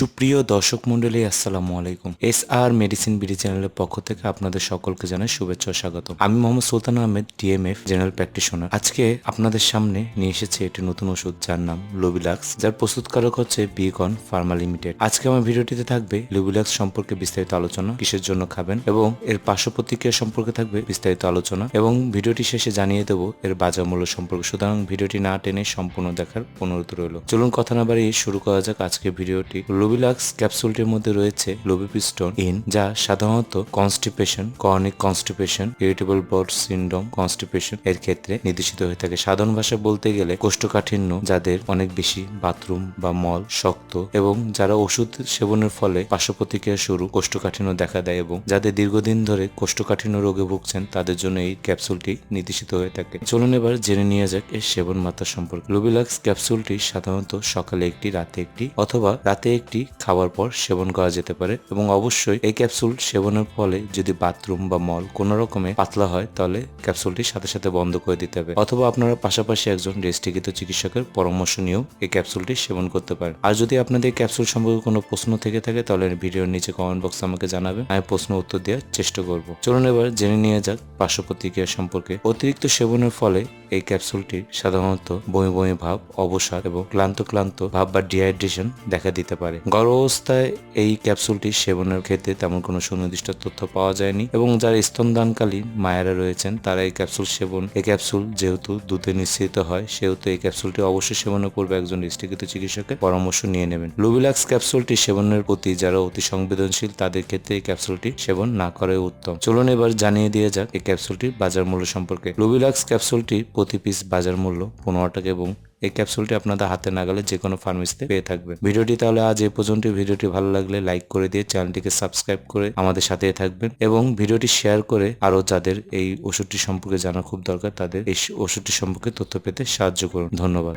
সুপ্রিয় দর্শক মন্ডলী আসসালামু আলাইকুম। এস আর মেডিসিন বিডি চ্যানেলের পক্ষ থেকে আপনাদের সকলকে জানাই শুভেচ্ছা স্বাগত আমি Mohammad Sultan Ahmed, DMF, general practitioner. আজকে আপনাদের সামনে নিয়ে এসেছে একটি নতুন ওষুধ যার নাম লোবিলাক্স, যার প্রস্তুতকারক হচ্ছে বিকন ফার্মা লিমিটেড। আজকে আমার ভিডিওটিতে থাকবে লুবিলাক্স সম্পর্কে বিস্তারিত আলোচনা, কিসের জন্য খাবেন এবং এর পার্শ্ব প্রতিক্রিয়া সম্পর্কে থাকবে বিস্তারিত আলোচনা এবং ভিডিওটি শেষে জানিয়ে দেবো এর বাজার মূল্য সম্পর্কে। সুতরাং ভিডিওটি না টেনে সম্পূর্ণ দেখার অনুরোধ রইল। চলুন কথা না বাড়িয়ে শুরু করা যাক আজকে ভিডিওটি। লোবিলাক্স ক্যাপসুলটির মধ্যে রয়েছে লোবিপিস্টন ইন যা সাধারণত constipation chronic constipation irritable bowel syndrome constipation এর ক্ষেত্রে নির্দেশিত হয়ে থাকে। সাধারণ ভাষা বলতে গেলে কোষ্ঠকাঠিন্য, যাদের অনেক বেশি বাথরুম বা মল শক্ত এবং যারা ওষুধ সেবনের ফলে পার্শ্বপ্রতিক্রিয়া শুরু কোষ্ঠকাঠিন্য দেখা দেয় এবং যাদের দীর্ঘদিন ধরে কোষ্ঠকাঠিন্য রোগে ভুগছেন, তাদের জন্য এই ক্যাপসুলটি নির্দেশিত হয়ে থাকে। চলুন এবার জেনে নিয়ে যাক এর সেবন মাত্রা সম্পর্কে। লুবিলাক্স ক্যাপসুলটি সাধারণত সকালে একটি, রাতে একটি অথবা রাতে একটি খাওয়ার পর সেবন করা যেতে পারে এবং অবশ্যই এই ক্যাপসুল সেবনের ফলে যদি বাথরুম বা মল কোনো রকমে পাতলা হয়, তাহলে ক্যাপসুলটি সাথে সাথে বন্ধ করে দিতে হবে। অথবা আপনারা পাশাপাশি একজন রেজিস্ট্রিকৃত চিকিৎসকের পরামর্শ নিয়েও এই ক্যাপসুলটি সেবন করতে পারেন। আর যদি আপনাদের ক্যাপসুল সম্পর্কে কোনো প্রশ্ন থেকে থাকে, তাহলে ভিডিওর নিচে কমেন্ট বক্সে আমাকে জানাবেন। আমি প্রশ্ন উত্তর দেওয়ার চেষ্টা করব। চলুন এবার জেনে নিয়ে যাক পার্শ্ব প্রতিক্রিয়া সম্পর্কে। অতিরিক্ত সেবনের ফলে এই ক্যাপসুলটি সাধারণত বমি বমি ভাব, অবসাদ এবং ক্লান্ত ক্লান্ত ভাব বা ডিহাইড্রেশন দেখা দিতে পারে। গর্ভ অবস্থায় এই ক্যাপসুলটি সেবনের ক্ষেত্রে তেমন কোনো সুনির্দিষ্ট তথ্য পাওয়া যায়নি এবং যারা স্তনদানকালীন মায়েরা রয়েছেন, তারা এই ক্যাপসুল সেবন, এই ক্যাপসুল যেহেতু দুধে নিশ্চিত হয়, সেহেতু এই ক্যাপসুলটি অবশ্যই সেবনের পূর্বে একজন দৃষ্টিকৃত চিকিৎসকের পরামর্শ নিয়ে নেবেন। লুবিলাক্স ক্যাপসুলটি সেবনের প্রতি যারা অতি সংবেদনশীল, তাদের ক্ষেত্রে এই ক্যাপসুলটি সেবন না করাই উত্তম। চলুন এবার জানিয়ে দিয়ে যাক এই ক্যাপসুলটির বাজার মূল্য সম্পর্কে। লুবিলাক্স ক্যাপসুলটি প্রতি পিস বাজার মূল্য পনেরো টাকা এবং এই ক্যাপসুলটি আপনাদের হাতে নাগালে যে কোনো ফার্মেসিতে পেয়ে থাকবে ভিডিওটি তাহলে আজ এই পর্যন্ত। ভিডিওটি ভালো লাগলে লাইক করে দিয়ে চ্যানেলটিকে সাবস্ক্রাইব করে আমাদের সাথে থাকবেন এবং ভিডিওটি শেয়ার করে আরও যাদের এই ওষুধটি সম্পর্কে জানা খুব দরকার, তাদের এই ওষুধটি সম্পর্কে তথ্য পেতে সাহায্য করুন। ধন্যবাদ।